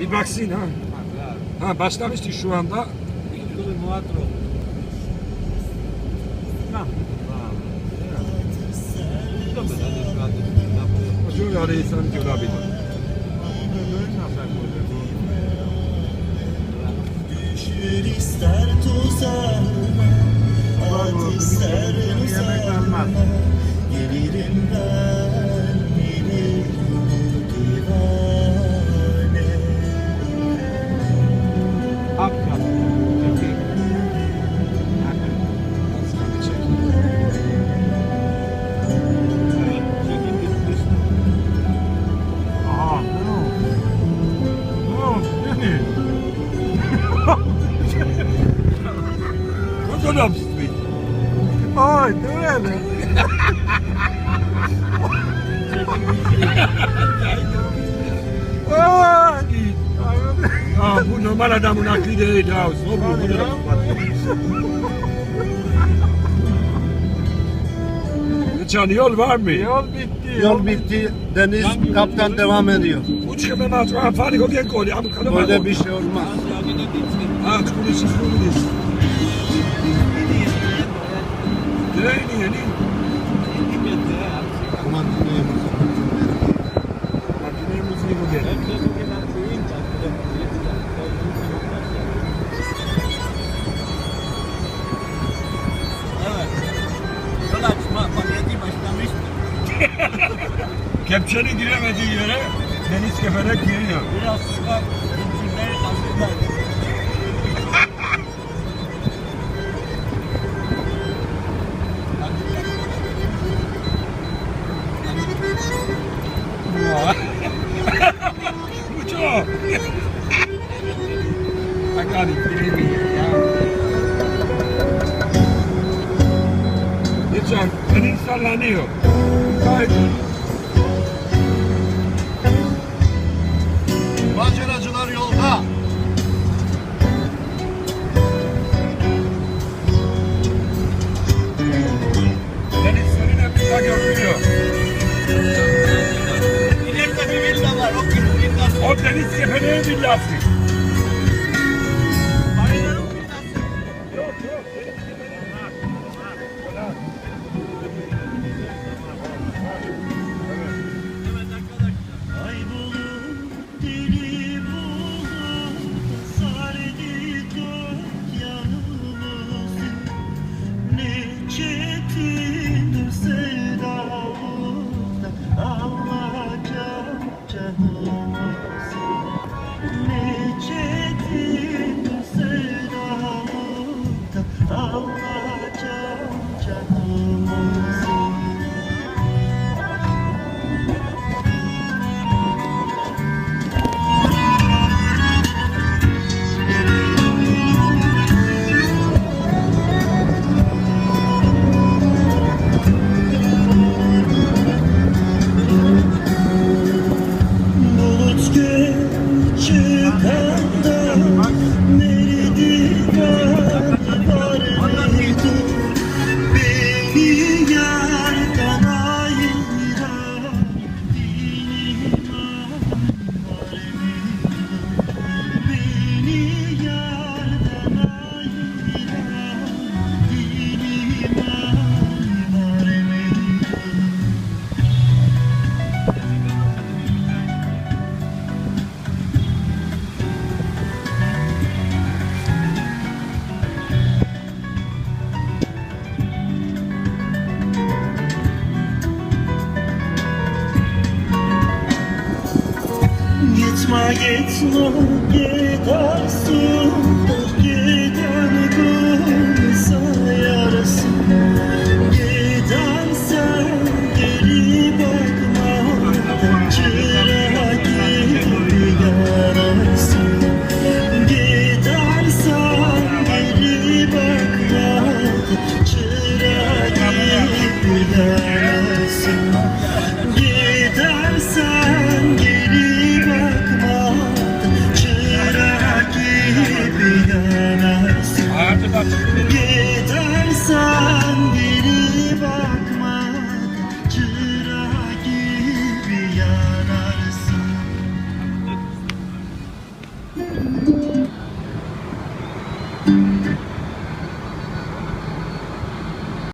Bir baksın ha. Ha başlamıştı şu anda. Şöyle arayı sen görebilir. Düşür Kokonam Street. Ay, dur hele. Ay. Ha bu normal adamın aklı değil ya. Zor bu. da- Geçen yol var mı? Yol bitti. Yol bitti. Deniz kaptan devam ediyor. Uç koken koydu. Ama kanı var. Böyle bir şey olmaz. Ha çıkmış çıkmış. Ne ne ne? Aman dinleyemiyoruz. Makinemiz iyi bu gel. Yol açma faaliyeti başlamıştır. Kepçenin giremediği yere deniz kefelek giriyor. Biraz sonra sallanıyor. Gayet Maceracılar Gitme gitme gidersin much.